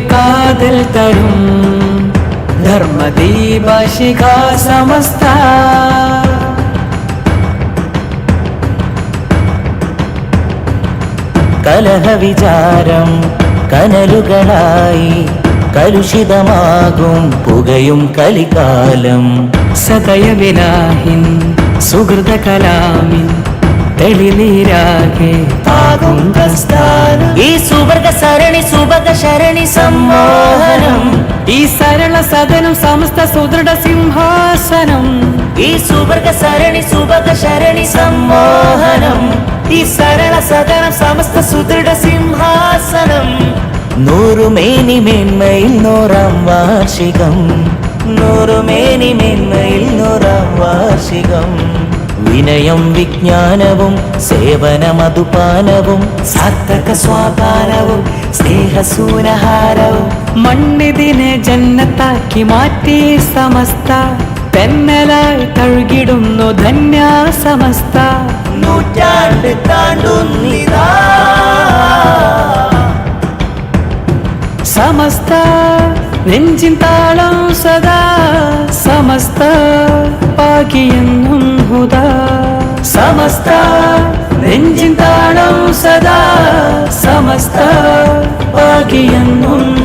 കാതൽ തരും. ധർമ്മദീപ സമസ്ത. കലഹ വിചാരം കനലുകളായി കലുഷിതമാകും പുകയും കലികാലം. സദയവിലാഹിൻ സുഹൃത കലാമിൻ തെളിനീരാകെ. പ്രസ്ഥാനം. ഈ സുവർഗ സരണി സുഭഗ ശരണി സമ്മോഹനം. ഈ സരള സദനം സമസ്ത സുദൃഢ സിംഹാസനം. ഈ സുവർഗ സരണി സുഭഗ ശരണി സമ്മോഹനം. ഈ സരള സദനം സമസ്ത സുദൃഢ സിംഹാസനം. നൂറുമേനി മേന്മയിൽ നൂറാം വാർഷികം. നൂറുമേനി മേന്മയിൽ നൂറാം വാർഷികം. വിനയം വിജ്ഞാനവും സേവനമതുപാനവും സാർത്ഥക സ്വാപാനവും സ്നേഹസൂനഹാരവും. മണ്ണിതിനെ ജന്നത്താക്കി മാറ്റി സമസ്ത. തെന്നലായി തഴുകിടുന്നു ധന്യ സമസ്ത. നൂറ്റാണ്ട് താണ്ടുന്നിതാ. സമസ്ത നെഞ്ചിൻ താളം സദാ സമസ്ത. പാകിയെന്നും சமஸ்தா. நெஞ்சின் தாளம் சதா சமஸ்தா. பாகியன்னும்